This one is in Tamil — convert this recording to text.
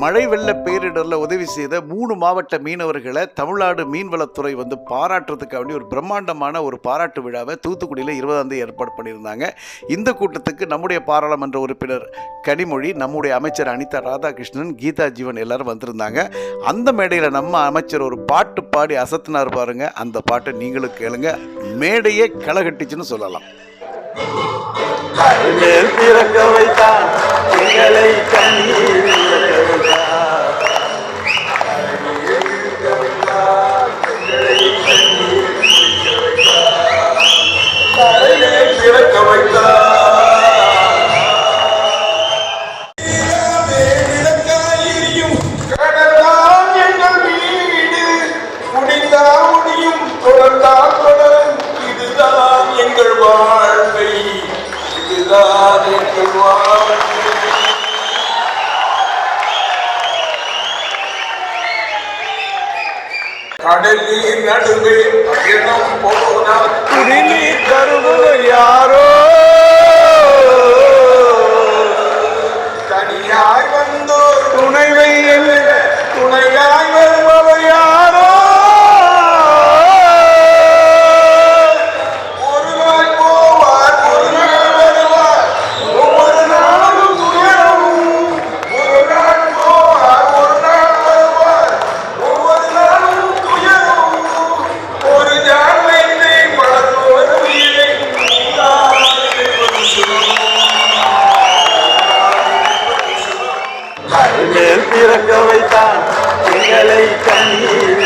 மழை வெள்ள பேரிடரில் உதவி செய்த மூணு மாவட்ட மீனவர்களை தமிழ்நாடு மீன்வளத்துறை வந்து பாராட்டுறதுக்காக வேண்டி ஒரு பிரம்மாண்டமான ஒரு பாராட்டு விழாவை தூத்துக்குடியில் இருபதாம் தேதி ஏற்பாடு பண்ணியிருந்தாங்க. இந்த கூட்டத்துக்கு நம்முடைய பாராளுமன்ற உறுப்பினர் கனிமொழி நம்முடைய அமைச்சர் அனிதா ராதாகிருஷ்ணன் கீதா ஜீவன் எல்லாரும் வந்திருந்தாங்க. அந்த மேடையில் நம்ம அமைச்சர் ஒரு பாட்டு பாடி அசத்தினார் பாருங்க. அந்த பாட்டை நீங்களும் கேளுங்க. மேடையே களகட்டிச்சுன்னு சொல்லலாம். பிறக்க வைத்தான். எங்களை கண்ணீர் எங்கள் வாழ்க்கை இதுதான் எங்கள் வாழ்க்கை கடலில் நடுவே பயணம் போனால் குடிநீர் தருபவர் யாரோ? தனியாய் வந்தோர் துணைவை எல்ல துணையாய் எங்களை கண்ணீர்